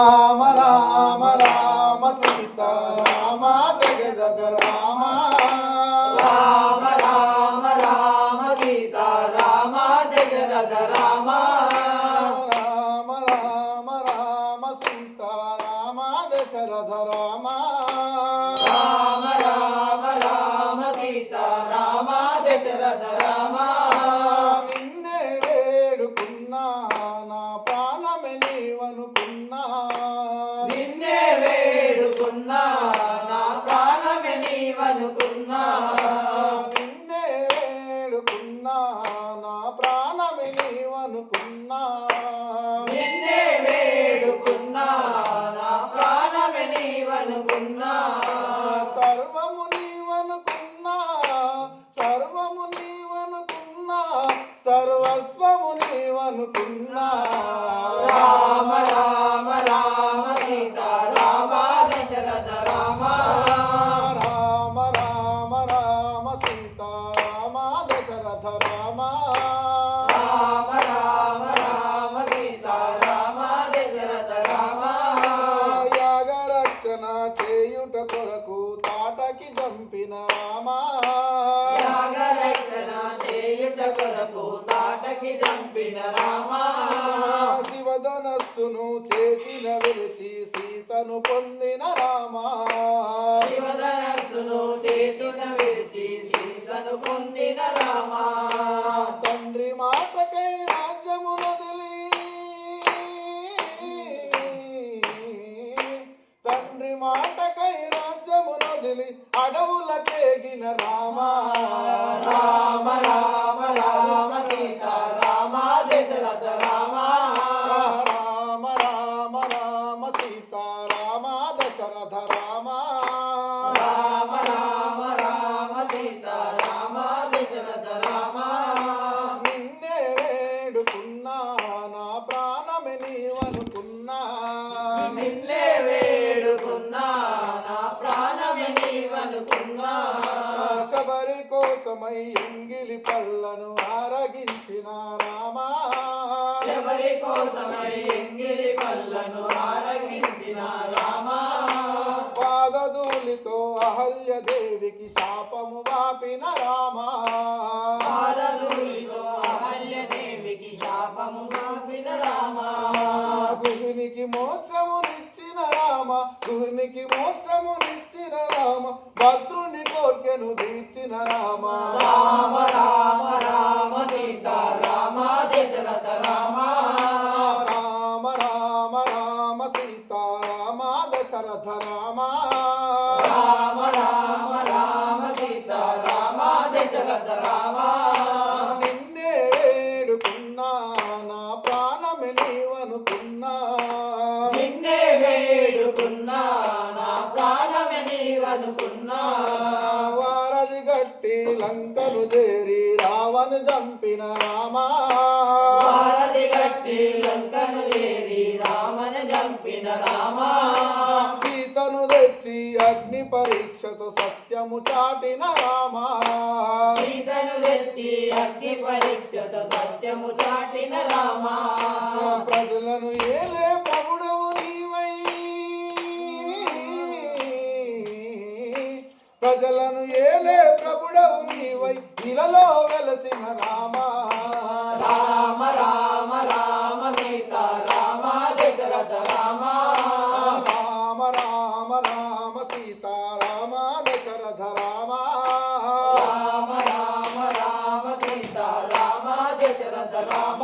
రామ రామ రామ సీత రామ జగదగ రామ. రామ రామ రామ సీతా రామ జగరథ రామ. రామ రామ రామ సీత రామ దశరథ రామ. రామ రామ రామ సీతా రామ దశరథ రామ. నిన్నే వేడుకున్నా నా ప్రాణమే నీవనుకున్నా. నీవనుకున్నా నిన్నే వేడుకున్నా నా ప్రాణమే నీవనుకున్నా. నిన్నే వేడుకున్నా నా ప్రాణమే నీవనుకున్నా. సర్వము నీవనుకున్నా సర్వము నీవనుకున్నా సర్వస్వము నీవనుకున్నా. రామ రామ రామ సీతా రామ దశరథ రామ రామ రామ రామ సీత రామ దశరథ రామ రామ రామ రామ సీతా రామ దశరథ రామ. యాగ రక్షణ చేయుట కొరకు తాటకి చంపిన రామ. యాగ రక్షణ చేయుట కొరకు తాటకి చంపిన రామ. శివధనస్సును చేసిన విలిచి సీతను పొందిన రామ. శివధనస్సును విరిచి సీతను పొందిన రామ. తండ్రి మాటకై రాజ్యము వదిలి. తండ్రి మాటకై రాజ్యము వదిలి అడవులకేగిన రామ. రామ రామ రామ సీతా రామ దశరథ రామ. రామ రామ రామ సీతా రామ దశరథ రామ నిన్నే వేడుకున్నా నా ప్రాణమే నీవనుకున్నా నిన్నే వేడుకున్నా నా ప్రాణమే నీవనుకున్నా శబరి కోసమై ఎంగిలి పళ్ళను ఆరగించిన రామా. ఎవరి కోసమై ఎంగిలి పళ్ళను ఆరగించిన రామ. పాదధూళితో అహల్య దేవికి శాపము వాపిన రామా. పాదధూళితో అహల్య దేవికి శాపము మాపిన రామ. గుహునికి మోక్షమునిచ్చిన రామ గుహునికి మోక్షమునిచ్చిన రామ భద్రుని కోర్కెను తీర్చిన రామ. రామ రామ రామ సీతా రామ దశరథ రామ. రామ రామ రామ సీతా రామ దశరథ రామ. రామ రామ రామ సీతా రామ దశరథ రామ నిన్నే వేడుకున్నా నా ప్రాణమే నీవనుకున్నా నిన్నే వేడుకున్నా నా నీవనుకున్నా వారధి గట్టి లంకను చేరి రావణు చంపిన రామా. భారతి గట్టి లంకను ఏరి రామన చంపిన రామ. సీతను తెచ్చి అగ్ని పరీక్షతో సత్యము చాటిన రామా. సీతను తెచ్చి అగ్ని పరీక్షతో సత్యము చాటిన రామ. ప్రజలను ఏలే ప్రభుడవు నీవై ప్రజలను ఏలే ప్రభుడవు నీవై. ఇలలో వెలసిన రామా. రామ రామ రామ సీత రామ దశరథ రామ. రామ రామ రామ సీతా రామ దశరథ రామ. రామ రామ రామ సీత రామ దశరథ రామ.